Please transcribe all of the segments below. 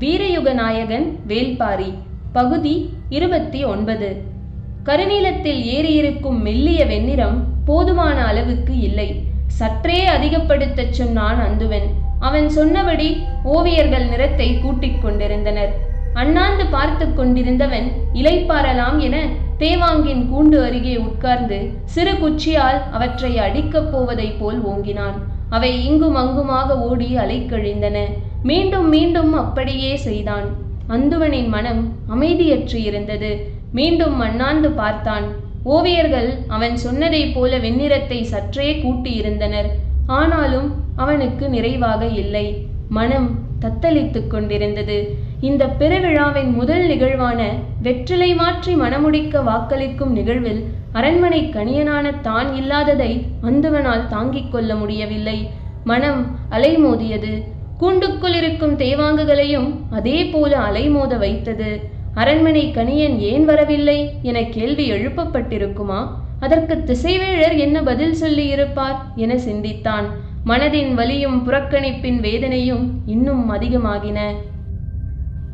வீரயுக நாயகன் வேல்பாரி. பகுதி இருபத்தி ஒன்பது. கருநீலத்தில் ஏறியிருக்கும் மெல்லிய வெண்ணிறம் போதுமான அளவுக்கு இல்லை. சற்றே அதிகப்படுத்தச் சொன்னான் அந்துவன். அவன் சொன்னபடி ஓவியர்கள் நிறத்தை கூட்டிக் கொண்டிருந்தனர். அண்ணாந்து பார்த்து கொண்டிருந்தவன் இலைப்பாரலாம் என தேவாங்கின் கூண்டு அருகே உட்கார்ந்து சிறு குச்சியால் அவற்றை அடிக்கப் போவதைப் போல் ஓங்கினான். அவை இங்கும் அங்குமாக ஓடி அலைக்கழிந்தன. மீண்டும் மீண்டும் அப்படியே செய்தான். அந்துவனின் மனம் அமைதியற்று இருந்தது. மீண்டும் மண்ணாந்து பார்த்தான். ஓவியர்கள் அவன் சொன்னதைப் போல வெண்ணிறத்தை சற்றே கூட்டியிருந்தனர். ஆனாலும் அவனுக்கு நிறைவாக இல்லை. மனம் தத்தளித்துக் கொண்டிருந்தது. இந்த பெருவிழாவின் முதல் நிகழ்வான வெற்றிலை மாற்றி மணமுடிக்க வாக்களிக்கும் நிகழ்வில் அரண்மனை கணியனான தான் இல்லாததை அந்துவனால் தாங்கிக் கொள்ள முடியவில்லை. மனம் அலைமோதியது. கூண்டுக்குள் இருக்கும் தேவாங்குகளையும் அதே போல அலைமோத வைத்தது. அரண்மனை கணியன் ஏன் வரவில்லை என கேள்வி எழுப்பப்பட்டிருக்குமா? அதற்கு திசைவேழர் என்ன பதில் சொல்லி இருப்பார் என சிந்தித்தான். மனதின் வலியும் புறக்கணிப்பின் வேதனையும் இன்னும் அதிகமாகின.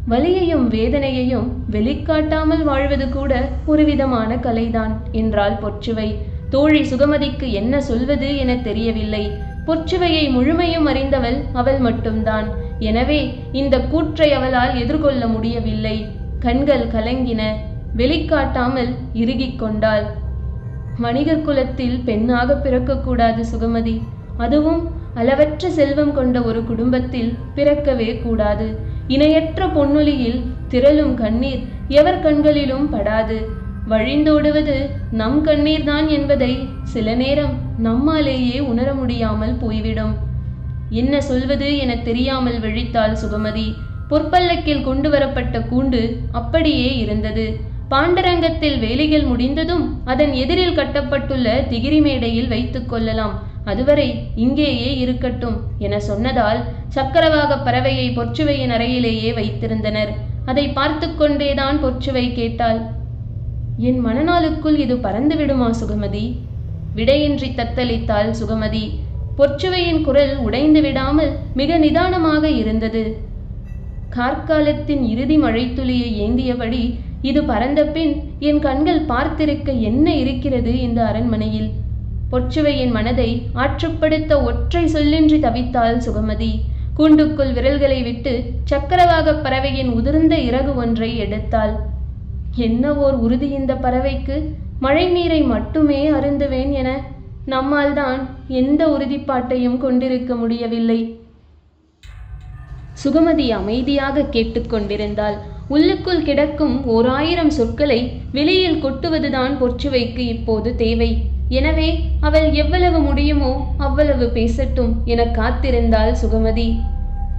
வலியையும் வேதனையையும் வெளிக்காட்டாமல் வாழ்வது கூட ஒரு விதமான கலைதான் என்றாள் பொற்றுவை தோழி சுகமதிக்கு என்ன சொல்வது என தெரியவில்லை. பொற்சுவையை முழுமையும் அறிந்தவள் அவள் மட்டும்தான். எனவே இந்த கூற்றை அவளால் எதிர்கொள்ள முடியவில்லை. கண்கள் கலங்கின. வெளிக்காட்டாமல் இறுகிக் கொண்டாள். வணிகர் குலத்தில் பெண்ணாக பிறக்கக்கூடாது சுகமதி. அதுவும் அளவற்ற செல்வம் கொண்ட ஒரு குடும்பத்தில் பிறக்கவே கூடாது. இணையற்ற பொன்னொழியில் திரளும் கண்ணீர் எவர் கண்களிலும் படாது. வழிந்தோடுவது நம் கண்ணீர்தான் என்பதை சில நேரம் நம்மாலேயே உணர முடியாமல் போய்விடும். என்ன சொல்வது என தெரியாமல் விழித்தாள் சுகமதி. பொற்பல்லக்கில் கொண்டு வரப்பட்ட கூண்டு அப்படியே இருந்தது. பாண்டரங்கத்தில் வேலைகள் முடிந்ததும் அதன் எதிரில் கட்டப்பட்டுள்ள திகிரி மேடையில் வைத்துக் கொள்ளலாம். அதுவரை இங்கேயே இருக்கட்டும் என சொன்னதால் சக்கரவாக பறவையை பொற்சுவையின் அறையிலேயே வைத்திருந்தனர். அதை பார்த்து கொண்டேதான் பொற்சுவை கேட்டாள். என் மனநாளுக்குள் இது பறந்து விடுமா சுகமதி? விடையின்றி தத்தளித்தாள் சுகமதி. பொற்சுவையின் குரல் உடைந்து விடாமல் மிக நிதானமாக இருந்தது. கார்காலத்தின் இறுதி மழைத்துளியை ஏந்தியபடி இது பறந்த பின் என் கண்கள் பார்த்திருக்க என்ன இருக்கிறது இந்த அரண்மனையில்? பொற்சுவையின் மனதை ஆற்றுப்படுத்த ஒற்றை சொல்லின்றி தவித்தாள் சுகமதி. கூண்டுக்குள் விரல்களை விட்டு சக்கரவாக பறவையின் உதிர்ந்த இறகு ஒன்றை எடுத்தாள். என்ன ஓர் உறுதி இந்த பறவைக்கு? மழை நீரை மட்டுமே அருந்துவேன் என நம்மால்தான் எந்த உறுதிப்பாட்டையும் கொண்டிருக்க முடியவில்லை. சுகமதி அமைதியாக கேட்டுக்கொண்டிருந்தாள் உள்ளுக்குள் கிடக்கும் ஓர் ஆயிரம் சொற்களை வெளியில் கொட்டுவதுதான் பொற்றுவைக்கு இப்போது தேவை. எனவே அவள் எவ்வளவு முடியுமோ அவ்வளவு பேசட்டும் என காத்திருந்தாள் சுகமதி.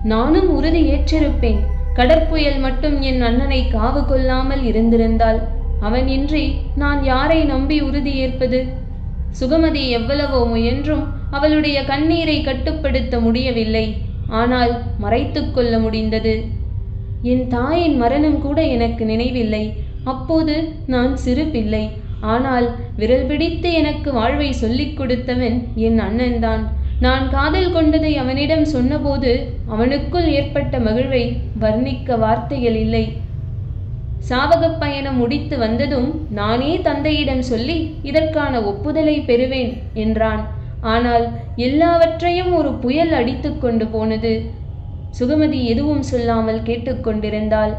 நானும் உறுதி ஏற்றிருப்பேன். கடற்புயல் மட்டும் என் அண்ணனை காவு கொள்ளாமல் இருந்திருந்தாள். அவன் இன்றி நான் யாரை நம்பி உறுதி ஏற்பது? சுகமதி எவ்வளவோ முயன்றும் அவளுடைய கண்ணீரை கட்டுப்படுத்த முடியவில்லை. ஆனால் மறைத்து கொள்ள முடிந்தது. என் தாயின் மரணம் கூட எனக்கு நினைவில்லை. அப்போது நான் சிறு பிள்ளை ஆனால் விரல் பிடித்து எனக்கு வாழ்வை சொல்லிக் கொடுத்தவன் என் அண்ணன்தான் நான் காதல் கொண்டதை அவனிடம் சொன்னபோது அவனுக்குள் ஏற்பட்ட மகிழ்வை வர்ணிக்க வார்த்தைகள் இல்லை. சாவகப் பயணம் முடித்து வந்ததும் நானே தந்தையிடம் சொல்லி இதற்கான ஒப்புதலை பெறுவேன் என்றான். ஆனால் எல்லாவற்றையும் ஒரு புயல் அடித்து கொண்டு போனது? சுகமதி எதுவும் சொல்லாமல் கேட்டுக்கொண்டிருந்தாள்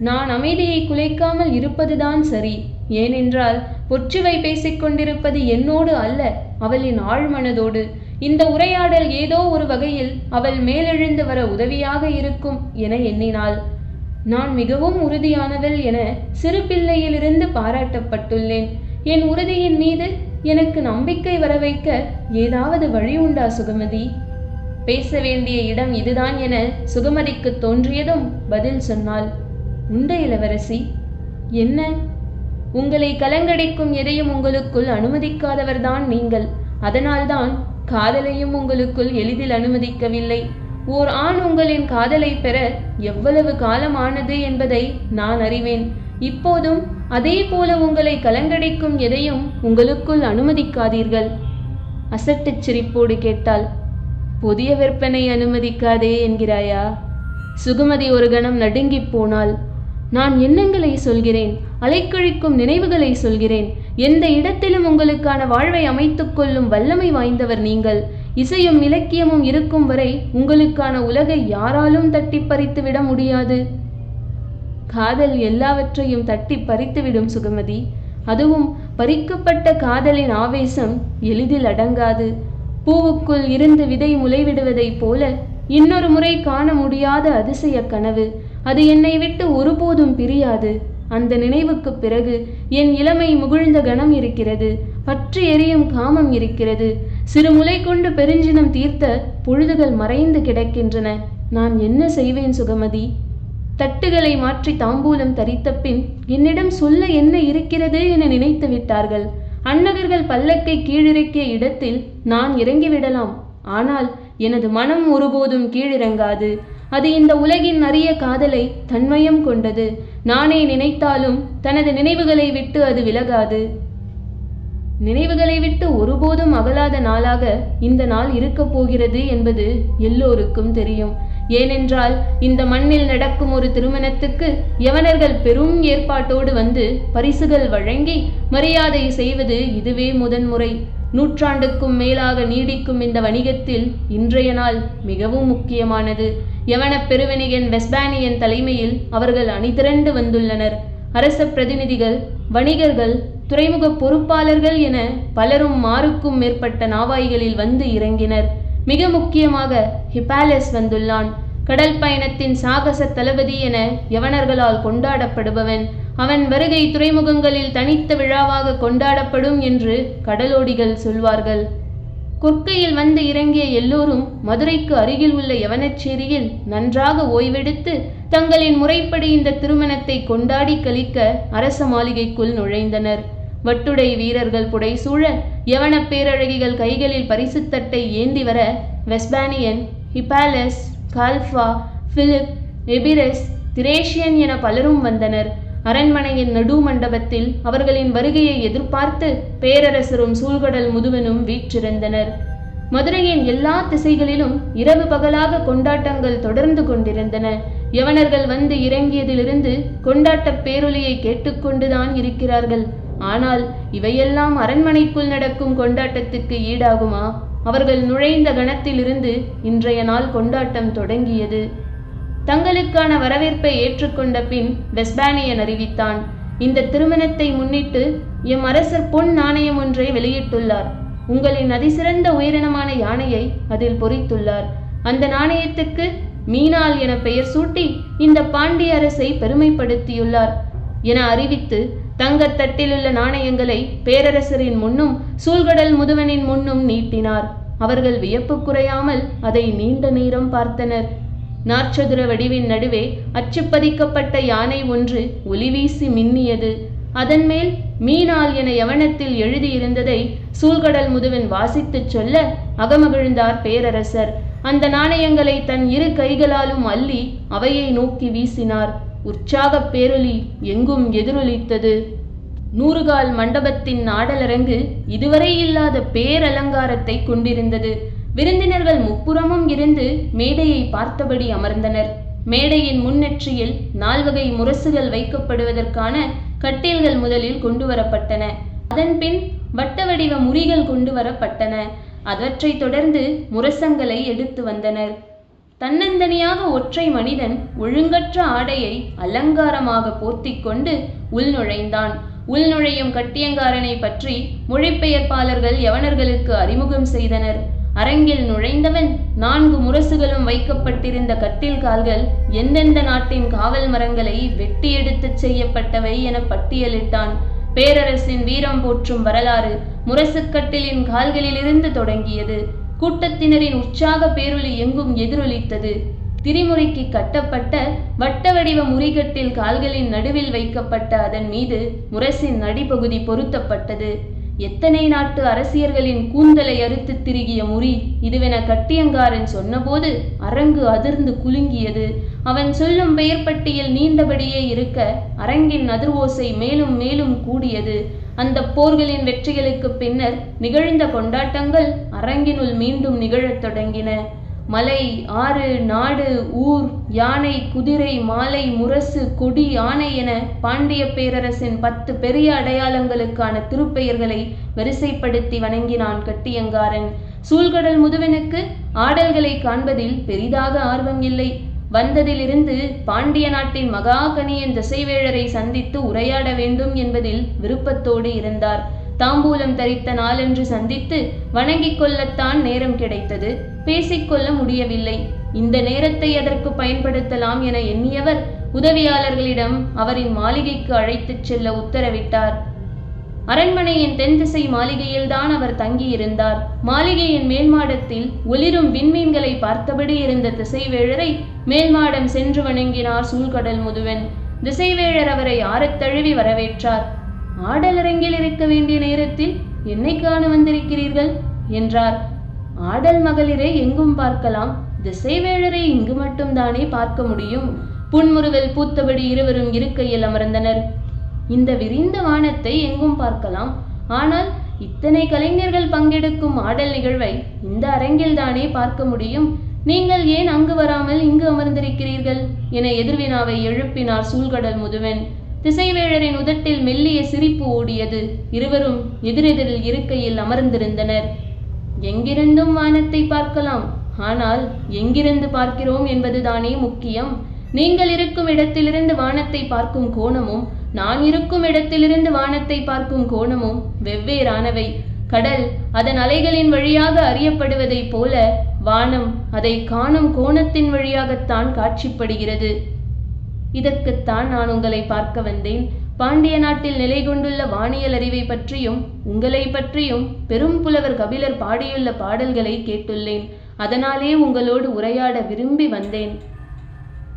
நான் அமைதியை குலைக்காமல் இருப்பதுதான் சரி. ஏனென்றால் பொற்றுவை பேசிக்கொண்டிருப்பது என்னோடு அல்ல அவளின் ஆழ்மனதோடு. இந்த உரையாடல் ஏதோ ஒரு வகையில் அவள் மேலெழுந்து வர உதவியாக இருக்கும் என எண்ணினாள். நான் மிகவும் உறுதியானவள் என சிறு பிள்ளையிலிருந்து பாராட்டப்பட்டுள்ளேன். என் உறுதியின் மீது எனக்கு நம்பிக்கை வர வைக்க ஏதாவது வழி உண்டா சுகமதி? பேச வேண்டிய இடம் இதுதான் என சுகமதிக்கு தோன்றியதும் பதில் சொன்னாள். உண்டு இளவரசி. என்ன? உங்களை கலங்கடிக்கும் எதையும் உங்களுக்குள் அனுமதிக்காதவர்தான் நீங்கள். அதனால்தான் காதலையும் உங்களுக்குள் எளிதில் அனுமதிக்கவில்லை. ஓர் ஆண் உங்களின் காதலை பெற எவ்வளவு காலமானது என்பதை நான் அறிவேன். இப்போதும் அதே போல உங்களை கலங்கடிக்கும் எதையும் உங்களுக்குள் அனுமதிக்காதீர்கள். அசட்டுச் சிரிப்போடு கேட்டாள். புதிய விற்பனை அனுமதிக்காதே என்கிறாயா? சுகுமதி ஒரு கணம் நடுங்கிப் போனாள். நான் எண்ணங்களை சொல்கிறேன் அலைக்கழிக்கும் நினைவுகளை சொல்கிறேன். எந்த இடத்திலும் உங்களுக்கான வாழ்வை அமைத்துக் கொள்ளும் வல்லமை வாய்ந்தவர் நீங்கள். இசையும் இலக்கியமும் இருக்கும் வரை உங்களுக்கான உலகை யாராலும் தட்டி பறித்து விட முடியாது. காதல் எல்லாவற்றையும் தட்டி பறித்துவிடும் சுகமதி. அதுவும் பறிக்கப்பட்ட காதலின் ஆவேசம் எளிதில் அடங்காது. பூவுக்குள் இருந்து விதை முளைவிடுவதைப் போல இன்னொரு முறை காண முடியாத அதிசய கனவு. அது என்னை விட்டு ஒருபோதும் பிரியாது. அந்த நினைவுக்குப் பிறகு என் இளமை முகிழ்ந்த கணம் இருக்கிறது. பற்றி எரியும் காமம் இருக்கிறது. சிறு முலை கொண்டு பெருஞ்சினம் தீர்த்த பொழுதுகள் மறைந்து கிடக்கின்றன. நான் என்ன செய்வேன் சுகமதி? தட்டுகளை மாற்றி தாம்பூலம் தரித்த பின் என்னிடம் சொல்ல என்ன இருக்கிறது என நினைத்து விட்டார்கள். அன்னகர்கள் பல்லக்கை கீழிறக்கிய இடத்தில் நான் இறங்கிவிடலாம். ஆனால் எனது மனம் ஒருபோதும் கீழிறங்காது. அது இந்த உலகின் அரிய காதலை தன்மயம் கொண்டது. நானே நினைத்தாலும் தனது நினைவுகளை விட்டு அது விலகாது. நினைவுகளை விட்டு ஒருபோதும் அகலாத நாளாக இந்த நாள் இருக்கப் போகிறது என்பது எல்லோருக்கும் தெரியும். ஏனென்றால் இந்த மண்ணில் நடக்கும் ஒரு திருமணத்துக்கு யவனர்கள் பெரும் ஏற்பாட்டோடு வந்து பரிசுகள் வழங்கி மரியாதை செய்வது இதுவே முதன்முறை. நூற்றாண்டுக்கும் மேலாக நீடிக்கும் இந்த வணிகத்தில் இன்றைய நாள் மிகவும் முக்கியமானது. யவன பெருவணிகன் வெஸ்பானியன் தலைமையில் அவர்கள் அணிதிரண்டு வந்துள்ளனர். அரச பிரதிநிதிகள் வணிகர்கள் துறைமுக பொறுப்பாளர்கள் என பலரும் மாறுக்கும் மேற்பட்ட நாவாய்களில் வந்து இறங்கினர். மிக முக்கியமாக ஹிபாலஸ் வந்துள்ளான். கடல் பயணத்தின் சாகச தளபதி என யவனர்களால் கொண்டாடப்படுபவன். அவன் வருகை துறைமுகங்களில் தனித்த விழாவாக கொண்டாடப்படும் என்று கடலோடிகள் சொல்வார்கள். கொற்கையில் வந்து இறங்கிய எல்லோரும் மதுரைக்கு அருகில் உள்ள யவனச்சேரியில் நன்றாக ஓய்வெடுத்து தங்களின் முறைப்படி இந்த திருமணத்தை கொண்டாடி கழிக்க அரச மாளிகைக்குள் நுழைந்தனர். வட்டுடை வீரர்கள் புடைசூழ யவன பேரழகிகள் கைகளில் பரிசுத்தட்டை ஏந்தி வர Vespasian Hippalus Galba Philip Epirus Thracian என பலரும் வந்தனர். அரண்மனையின் நடு மண்டபத்தில் அவர்களின் வருகையை எதிர்பார்த்து பேரரசரும் சூழ்கடல் முதுவனும் வீற்றிருந்தனர். மதுரையின் எல்லா திசைகளிலும் இரவு பகலாக கொண்டாட்டங்கள் தொடர்ந்து கொண்டிருந்தன. யவனர்கள் வந்து இறங்கியதிலிருந்து கொண்டாட்டப் பேரொலியை கேட்டுக்கொண்டுதான் இருக்கிறார்கள். ஆனால் இவையெல்லாம் அரண்மனைக்குள் நடக்கும் கொண்டாட்டத்துக்கு ஈடாகுமா? அவர்கள் நுழைந்த கணத்திலிருந்து இன்றைய நாள் கொண்டாட்டம் தொடங்கியது. தங்களுக்கான வரவேற்பை ஏற்றுக்கொண்ட பின் வெஸ்பானியன் அறிவித்தான் இந்த திருமணத்தை முன்னிட்டு எம் அரசர் பொன் நாணயம் ஒன்றை வெளியிட்டுள்ளார். உங்களின் அதிசிறந்த உயிரினமான யானையை அதில் பொறித்துள்ளார். அந்த நாணயத்துக்கு மீனால் என பெயர் சூட்டி இந்த பாண்டிய அரசை பெருமைப்படுத்தியுள்ளார். என அறிவித்து தங்கத்தட்டிலுள்ள நாணயங்களை பேரரசரின் முன்னும் சூழ்கடல் முதுவனின் முன்னும் நீட்டினார். அவர்கள் வியப்பு குறையாமல் அதை நீண்ட நேரம் பார்த்தனர். நாற்சதுர வடிவின் நடுவே அச்சுப்பதிக்கப்பட்ட யானை ஒன்று ஒளிவீசி மின்னியது. அதன் மேல் மீனால் என யவனத்தில் எழுதியிருந்ததை சூழ்கடல் முதுவன் வாசித்துச் சொல்ல அகமகிழ்ந்தார் பேரரசர். அந்த நாணயங்களை தன் இரு கைகளாலும் அள்ளி அவையை நோக்கி வீசினார். உற்சாகப் பேரொலி எங்கும் எதிரொலித்தது. நூறுகால் மண்டபத்தின் நாடலரங்கு இதுவரை இல்லாத பேரலங்காரத்தை கொண்டிருந்தது. விருந்தினர்கள் முப்புறமும் இருந்து மேடையை பார்த்தபடி அமர்ந்தனர். மேடையின் முன்னெற்றியில் நால்வகை முரசுகள் வைக்கப்படுவதற்கான கட்டில்கள் முதலில் கொண்டு வரப்பட்டன அதன்பின் வட்ட வடிவ முறிகள் கொண்டு வரப்பட்டன அவற்றைத் தொடர்ந்து முரசங்களை எடுத்து வந்தனர். தன்னந்தனியாக ஒற்றை மனிதன் ஒழுங்கற்ற ஆடையை அலங்காரமாக போர்த்தி கொண்டு உள்நுழைந்தான் உள்நுழையும் கட்டியங்காரனை பற்றி மொழிபெயர்ப்பாளர்கள் யவனர்களுக்கு அறிமுகம் செய்தனர். அரங்கில் நுழைந்தவன் நான்கு முரசுகளும் வைக்கப்பட்டிருந்த கட்டில் கால்கள் எந்தெந்த நாட்டின் காவல் மரங்களை வெட்டி எடுத்துச் செய்யப்பட்டவை என பட்டியலிட்டான். பேரரசின் வீரம் போற்றும் வரலாறு முரசுக்கட்டிலின் கால்களிலிருந்து தொடங்கியது. கூட்டத்தினரின் உற்சாக பேரொலி எங்கும் எதிரொலித்தது. திரிமுறைக்கு கட்டப்பட்ட வட்ட வடிவ முறிகட்டில் கால்களின் நடுவில் வைக்கப்பட்ட அதன் மீது முரசின் அடிப்பகுதி பொருத்தப்பட்டது. எத்தனை நாட்டு அரசியர்களின் கூந்தலை அறுத்து திருகிய முறி இதுவென கட்டியங்காரன் சொன்னபோது அரங்கு அதிர்ந்து குலுங்கியது. அவன் சொல்லும் பெயர் பட்டியல் நீண்டபடியே இருக்க அரங்கின் அதிர்வோசை மேலும் மேலும் கூடியது. அந்த போர்களின் வெற்றிகளுக்கு பின்னர் நிகழ்ந்த கொண்டாட்டங்கள் அரங்கினுள் மீண்டும் நிகழத் தொடங்கின. மலை ஆறு நாடு ஊர் யானை குதிரை மாலை முரசு கொடி ஆணை என பாண்டிய பேரரசின் பத்து பெரிய அடையாளங்களுக்கான திருப்பெயர்களை வரிசைப்படுத்தி வணங்கினான் கட்டியங்காரன். சூழ்கடல் முதுவனுக்கு ஆடல்களை காண்பதில் பெரிதாக ஆர்வம் இல்லை. வந்ததிலிருந்து பாண்டிய நாட்டின் மகாகணியன் திசைவேழரை சந்தித்து உரையாட வேண்டும் என்பதில் விருப்பத்தோடு இருந்தார். தாம்பூலம் தரித்த நாளன்று சந்தித்து வணங்கிக் கொள்ளத்தான் நேரம் கிடைத்தது. பேசிக்கொள்ள முடியவில்லை. இந்த நேரத்தை அதற்கு பயன்படுத்தலாம் என எண்ணியவர் உதவியாளர்களிடம் அவரின் மாளிகைக்கு அழைத்துச் செல்ல உத்தரவிட்டார். அரண்மனையின் தென் திசை மாளிகையில்தான் அவர் தங்கியிருந்தார். மாளிகையின் மேல்மாடத்தில் ஒளிரும் விண்மீன்களை பார்த்தபடி இருந்த திசைவேழரை மேல்மாடம் சென்று வணங்கினார் சூழ்கடல் முதுவன். திசைவேழர் அவரை ஆறத் தழுவி வரவேற்றார். ஆடலரங்கில் இருக்க வேண்டிய நேரத்தில் என்னை காண வந்திருக்கிறீர்கள்? என்றார். ஆடல் மகளிரை எங்கும் பார்க்கலாம். திசைவேழரை இங்கு மட்டும்தானே பார்க்க முடியும். புன்முறுவல் பூத்தபடி இருவரும் இருக்கையில் அமர்ந்தனர். இந்த விரிந்த வானத்தை எங்கும் பார்க்கலாம். ஆனால் இத்தனை கலைஞர்கள் பங்கெடுக்கும் ஆடல் நிகழ்வை இந்த அரங்கில்தானே பார்க்க முடியும்? நீங்கள் ஏன் அங்கு வராமல் இங்கு அமர்ந்திருக்கிறீர்கள்? என எதிர்வினாவை எழுப்பினார் சூழ்கடல் முதுவன். திசைவேழரின் உதட்டில் மெல்லிய சிரிப்பு ஓடியது. இருவரும் எதிரெதிரில் இருக்கையில் அமர்ந்திருந்தனர். எங்கிருந்தும் வானத்தை பார்க்கலாம். ஆனால் எங்கிருந்து பார்க்கிறோம் என்பதுதானே முக்கியம். நீங்கள் இருக்கும் இடத்திலிருந்து வானத்தை பார்க்கும் கோணமும் நான் இருக்கும் இடத்திலிருந்து வானத்தை பார்க்கும் கோணமும் வெவ்வேறானவை. கடல் அதன் அலைகளின் வழியாக அறியப்படுவதைப் போல வானம் அதை காணும் கோணத்தின் வழியாகத்தான் காட்சிப்படுகிறது. இதற்குத்தான் நான் உங்களை பார்க்க வந்தேன். பாண்டிய நாட்டில் நிலை கொண்டுள்ள வானியல் அறிவை பற்றியும் உங்களை பற்றியும் பெரும் புலவர் கபிலர் பாடியுள்ள பாடல்களை கேட்டுள்ளேன். அதனாலே உங்களோடு உரையாட விரும்பி வந்தேன்.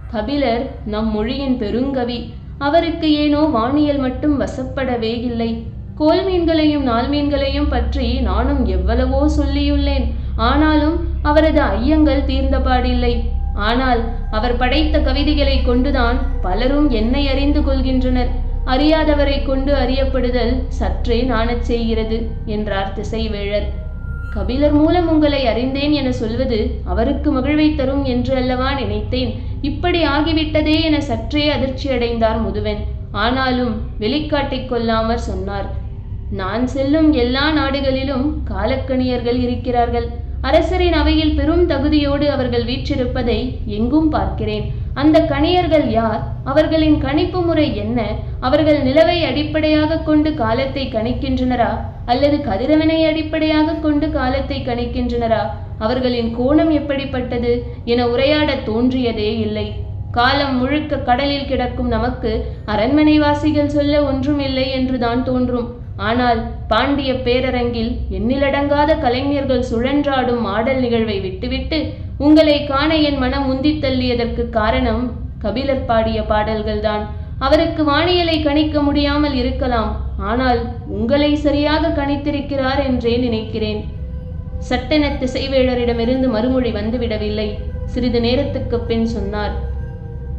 கபிலர் நம் மொழியின் பெருங்கவி. அவருக்கு ஏனோ வானியல் மட்டும் வசப்படவே இல்லை. கோல் மீன்களையும் நாள் மீன்களையும் பற்றி நானும் எவ்வளவோ சொல்லியுள்ளேன். ஆனாலும் அவரது ஐயங்கள் தீர்ந்தபாடில்லை. ஆனால் அவர் படைத்த கவிதைகளை கொண்டுதான் பலரும் என்னை அறிந்து கொள்கின்றனர். அறியாதவரை கொண்டு அறியப்படுதல் சற்றே நாணச் செய்கிறது என்றார் திசைவேழர். கபிலர் மூலம் உங்களை அறிந்தேன் என சொல்வது அவருக்கு மகிழ்வை தரும் என்று அல்லவா நினைத்தேன். இப்படி ஆகிவிட்டதே என சற்றே அதிர்ச்சியடைந்தார் முதுவன். ஆனாலும் வெளிக்காட்டிக் கொள்ளாமற் சொன்னார் நான் செல்லும் எல்லா நாடுகளிலும் காலக்கணியர்கள் இருக்கிறார்கள். அரசரின் அவையில் பெரும் தகுதியோடு அவர்கள் வீற்றிருப்பதை எங்கும் பார்க்கிறேன். அந்த கணியர்கள் யார்? அவர்களின் கணிப்பு முறை என்ன? அவர்கள் நிலவை அடிப்படையாக கொண்டு காலத்தை கணிக்கின்றனரா? அல்லது கதிரவனை அடிப்படையாக கொண்டு காலத்தை கணிக்கின்றனரா? அவர்களின் கோணம் எப்படிப்பட்டது என உரையாடத் தோன்றியதே இல்லை. காலம் முழுக்க கடலில் கிடக்கும் நமக்கு அரண்மனை வாசிகள் சொல்ல ஒன்றுமில்லை என்றுதான் தோன்றும். ஆனால் பாண்டிய பேரரங்கில் எண்ணிலடங்காத கலைஞர்கள் சுழன்றாடும் ஆடல் நிகழ்வை விட்டுவிட்டு உங்களை காண என் மனம் உந்தித் தள்ளியதற்கு காரணம் கபிலர் பாடிய பாடல்கள்தான். அவருக்கு வானியலை கணிக்க முடியாமல் இருக்கலாம். ஆனால் உங்களை சரியாக கணித்திருக்கிறார் என்றே நினைக்கிறேன். சட்டென திசைவேழரிடமிருந்து மறுமொழி வந்துவிடவில்லை. சிறிது நேரத்துக்கு பின் சொன்னார்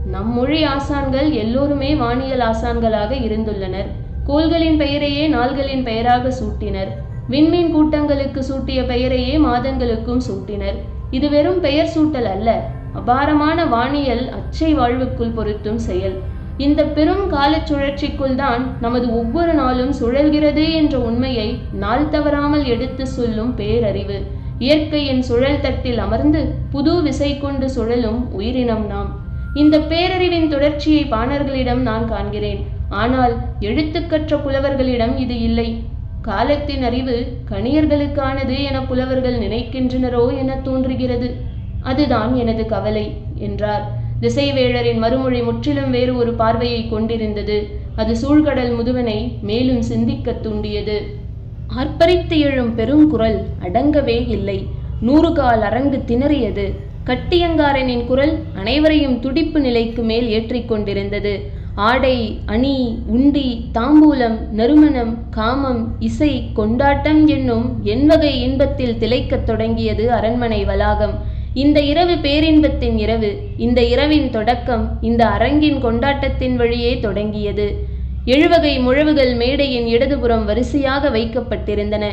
நம் மொழி ஆசான்கள் எல்லோருமே வானியல் ஆசான்களாக இருந்துள்ளனர். கோள்களின் பெயரையே நாள்களின் பெயராக சூட்டினர். விண்மீன் கூட்டங்களுக்கு சூட்டிய பெயரையே மாதங்களுக்கும் சூட்டினர். இது வெறும் பெயர் சூட்டல் அல்ல அபாரமான வானியல் அச்சை வாழ்வுக்குள் பொருத்தும் செயல். இந்த பெரும் காலச் சுழற்சிக்குள் தான் நமது ஒவ்வொரு நாளும் சுழல்கிறது என்ற உண்மையை நாள் தவறாமல் எடுத்து சொல்லும் பேரறிவு. இயற்கையின் சுழல் தட்டில் அமர்ந்து புது விசை கொண்டு சுழலும் உயிரினம் நாம். இந்த பேரறிவின் தொடர்ச்சியை பாணர்களிடம் நான் காண்கிறேன். ஆனால் எழுத்துக்கற்ற புலவர்களிடம் இது இல்லை. காலத்தின் அறிவு கணியர்களுக்கானது என புலவர்கள் நினைக்கின்றனரோ என தோன்றுகிறது. அதுதான் எனது கவலை என்றார். திசைவேழரின் மறுமொழி முற்றிலும் வேறு ஒரு பார்வையை கொண்டிருந்தது. அது சூழ்கடல் முதுவனை மேலும் சிந்திக்க தூண்டியது. ஆர்ப்பரித்து எழும் பெருங்குரல் அடங்கவே இல்லை. நூறுகால் அரங்கு திணறியது. கட்டியங்காரனின் குரல் அனைவரையும் துடிப்பு நிலைக்கு மேல் ஏற்றிக்கொண்டிருந்தது ஆடை அணி உண்டி தாம்பூலம் நறுமணம் காமம் இசை கொண்டாட்டம் என்னும் எண்வகை இன்பத்தில் திளைக்கத் தொடங்கியது அரண்மனை வளாகம். இந்த இரவு பேரின்பத்தின் இரவு இந்த இரவின் தொடக்கம் இந்த அரங்கின் கொண்டாட்டத்தின் வழியே தொடங்கியது. எழுவகை முழவுகள் மேடையின் இடதுபுறம் வரிசையாக வைக்கப்பட்டிருந்தன.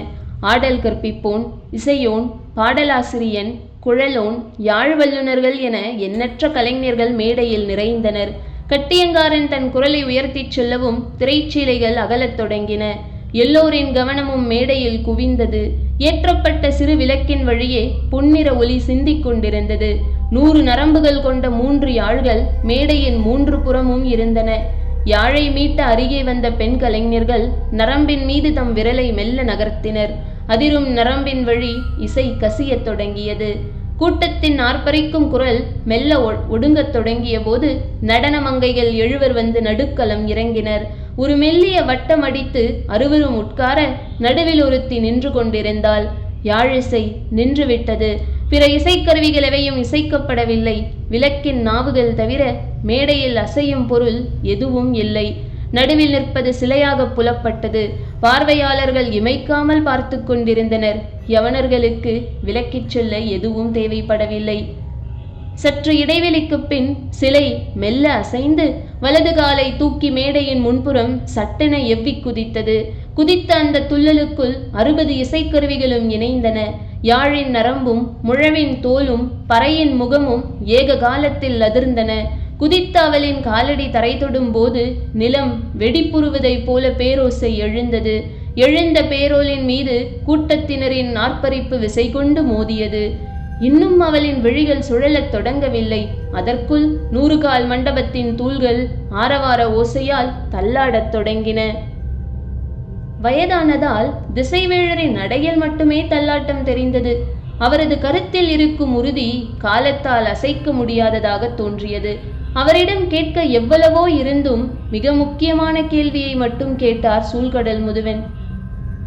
ஆடல் கற்பிப்போன் இசையோன் பாடலாசிரியன் குழலோன் யாழ் வல்லுனர்கள் என எண்ணற்ற கலைஞர்கள் மேடையில் நிறைந்தனர். கட்டியங்காரன் தன் குரலை உயர்த்திச் சொல்லவும் திரைச்சீலைகள் அகலத் தொடங்கின. எல்லோரின் கவனமும் மேடையில் குவிந்தது. ஏற்றப்பட்ட சிறு விளக்கின் வழியே பொன்னிற ஒளி சிந்திக் கொண்டிருந்தது. நூறு நரம்புகள் கொண்ட மூன்று யாழ்கள் மேடையின் மூன்று புறமும் இருந்தன. யாழை மீட்ட அருகே வந்த பெண் கலைஞர்கள் நரம்பின் மீது தம் விரலை மெல்ல நகர்த்தினர். அதிரும் நரம்பின் வழி இசை கசியத் தொடங்கியது. கூட்டத்தின் ஆர்ப்பரிக்கும் குரல் மெல்ல ஒ- ஒடுங்கத் தொடங்கிய போது நடன மங்கைகள் எழுவர் வந்து நடுக்களம் இறங்கினர். ஒரு மெல்லிய வட்டம் அடித்து அருவரும் உட்கார நடுவில் ஒருத்தி நின்று கொண்டிருந்தாள். யாழிசை நின்றுவிட்டது பிற இசைக்கருவிகள் எவையும் இசைக்கப்படவில்லை. விளக்கின் நாவுகள் தவிர மேடையில் அசையும் பொருள் எதுவும் இல்லை. நடுவில் நிற்பது சிலையாக புலப்பட்டது. பார்வையாளர்கள் இமைக்காமல் பார்த்து கொண்டிருந்தனர். யவனர்களுக்கு விளக்கிச் சொல்ல எதுவும் தேவைப்படவில்லை. சற்று இடைவெளிக்குப் பின் சிலை மெல்ல அசைந்து வலது காலை தூக்கி மேடையின் முன்புறம் சட்டென எவ்வி குதித்தது. குதித்த அந்த துள்ளலுக்குள் அறுபது இசைக்கருவிகளும் இணைந்தன. யாழின் நரம்பும் முழவின் தோலும் பறையின் முகமும் ஏக காலத்தில் அதிர்ந்தன. குதித்த அவளின் காலடி தரை தொடும் போது நிலம் வெடிப்புறுவதைப் போல பேரோசை எழுந்தது. எழுந்த பேரோலின் மீது கூட்டத்தினரின் நாற்பறிப்பு விசை கொண்டு மோதியது. இன்னும் அவளின் விழிகள் சுழலத் தொடங்கவில்லை. அதற்குள் நூறுகால் மண்டபத்தின் தூள்கள் ஆரவார ஓசையால் தள்ளாடத் தொடங்கின. வயதானதால் திசைவேழரின் நடையில் மட்டுமே தள்ளாட்டம் தெரிந்தது. அவரது கருத்தில் இருக்கும் உறுதி காலத்தால் அசைக்க முடியாததாக தோன்றியது. அவரிடம் கேட்க எவ்வளவோ இருந்தும் மிக முக்கியமான கேள்வியை மட்டும் கேட்டார் சூழ்கடல் முதுவன்.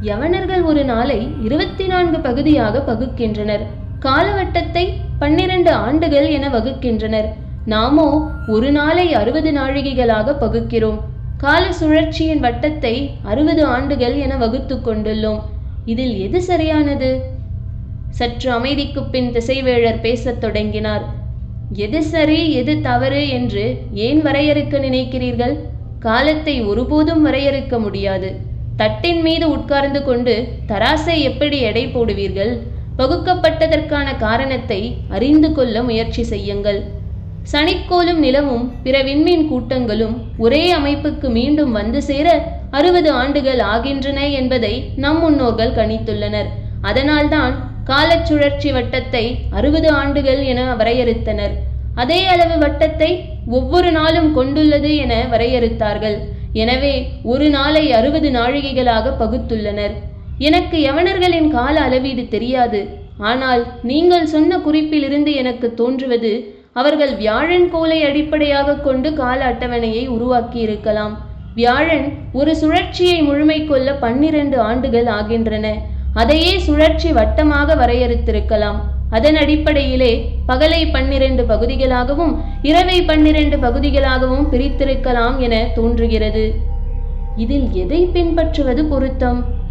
யவனர்கள் ஒரு நாளை இருபத்தி நான்கு பகுதியாக பகுக்கின்றனர். காலவட்டத்தை பன்னிரண்டு ஆண்டுகள் என வகுக்கின்றனர். நாமோ ஒரு நாளை அறுபது நாழிகைகளாக பகுக்கிறோம். கால சுழற்சியின் வட்டத்தை அறுபது ஆண்டுகள் என வகுத்து கொண்டுள்ளோம். இதில் எது சரியானது? சற்று அமைதிக்குப் பின் திசைவேழர் பேசத் தொடங்கினார். எது சரி எது தவறு என்று ஏன் வரையறுக்க நினைக்கிறீர்கள்? காலத்தை ஒருபோதும் வரையறுக்க முடியாது. தட்டின் மீது உட்கார்ந்து கொண்டு தராசை எப்படி எடை போடுவீர்கள்? பகுக்கப்பட்டதற்கான காரணத்தை அறிந்து கொள்ள முயற்சி செய்யுங்கள். சனிக்கோளும் நிலவும் பிற விண்மீன் கூட்டங்களும் ஒரே அமைப்புக்கு மீண்டும் வந்து சேர அறுபது ஆண்டுகள் ஆகின்றன என்பதை நம் முன்னோர்கள் கணித்துள்ளனர். அதனால்தான் காலச் சுழற்சி வட்டத்தை அறுபது ஆண்டுகள் என வரையறுத்தனர். அதே அளவு வட்டத்தை ஒவ்வொரு நாளும் கொண்டுள்ளது என வரையறுத்தார்கள். எனவே ஒரு நாளை அறுபது நாழிகைகளாக பகுத்துள்ளனர். எனக்கு யவனர்களின் கால அளவீடு தெரியாது. ஆனால் நீங்கள் சொன்ன குறிப்பிலிருந்து எனக்கு தோன்றுவது அவர்கள் வியாழன் கோலை அடிப்படையாக கொண்டு கால அட்டவணையை உருவாக்கியிருக்கலாம். வியாழன் ஒரு சுழற்சியை முழுமை கொள்ள பன்னிரண்டு ஆண்டுகள் ஆகின்றன. அதையே சுழற்சி வட்டமாக வரையறுத்திருக்கலாம். அதன் அடிப்படையிலே பகலை பன்னிரண்டு பகுதிகளாகவும் இரவை பன்னிரண்டு பகுதிகளாகவும் பிரித்திருக்கலாம் என தோன்றுகிறது. இதில் எதை பின்பற்றுவது பொருத்தம்?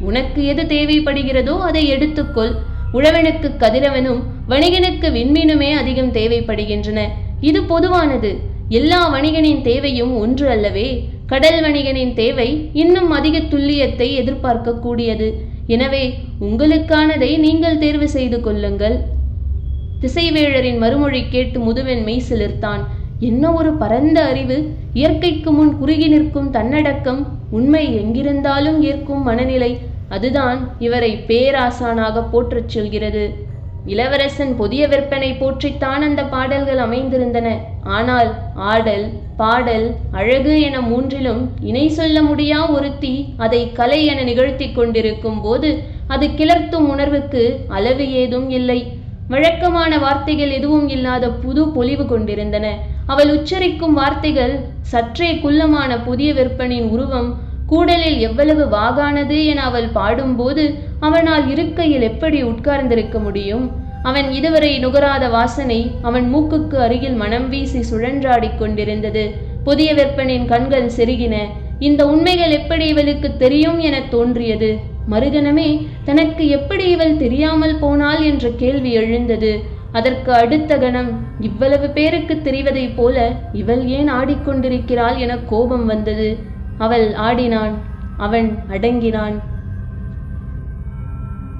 உனக்கு எது தேவைப்படுகிறதோ அதை எடுத்துக்கொள். உழவனுக்கு கதிரவனும் வணிகனுக்கு விண்மீனுமே அதிகம் தேவைப்படுகின்றன. இது பொதுவானது. எல்லா வணிகனின் தேவையும் ஒன்று அல்லவே. கடல் வணிகனின் தேவை இன்னும் அதிக துல்லியத்தை எதிர்பார்க்க கூடியது எனவே உங்களுக்கானதை நீங்கள் தேர்வு செய்து கொள்ளுங்கள். திசைவேழரின் மறுமொழி கேட்டு முதுவன் மெய் சிலிர்த்தான். என்ன ஒரு பரந்த அறிவு. இயற்கைக்கு முன் குறுகி நிற்கும் தன்னடக்கம் உண்மை எங்கிருந்தாலும் ஏற்கும் மனநிலை. அதுதான் இவரை பேராசானாக போற்றச் சொல்கிறது. இளவரசன் புதிய விற்பனை போற்றித்தான் அந்த பாடல்கள் அமைந்திருந்தன. ஆனால் ஆடல் பாடல் அழகு என மூன்றிலும் இணை சொல்ல முடியா ஒருத்தி அதை கலை என நிகழ்த்தி கொண்டிருக்கும் போது அது கிளர்த்தும் உணர்வுக்கு அளவு ஏதும் இல்லை. வழக்கமான வார்த்தைகள் எதுவும் இல்லாத புது பொலிவு கொண்டிருந்தன. அவள் உச்சரிக்கும் வார்த்தைகள் சற்றே குள்ளமான புதிய விற்பனின் உருவம் கூடலில் எவ்வளவு வாகானது என அவள் பாடும்போது அவனால் இருக்கையில் எப்படி உட்கார்ந்திருக்க முடியும்? அவன் இதுவரை நுகராத வாசனை அவன் மூக்குக்கு அருகில் மனம் வீசி சுழன்றாடிக் கொண்டிருந்தது. புதிய வெப்பனின் கண்கள் செருகின. இந்த உண்மைகள் எப்படி இவளுக்கு தெரியும் என தோன்றியது. மறுகணமே தனக்கு எப்படி இவள் தெரியாமல் போனாள் என்ற கேள்வி எழுந்தது. அதற்கு அடுத்த கணம் இவ்வளவு பேருக்கு தெரிவதைப் போல இவள் ஏன் ஆடிக்கொண்டிருக்கிறாள் என கோபம் வந்தது. அவள் ஆடினான் அவன் அடங்கினான்.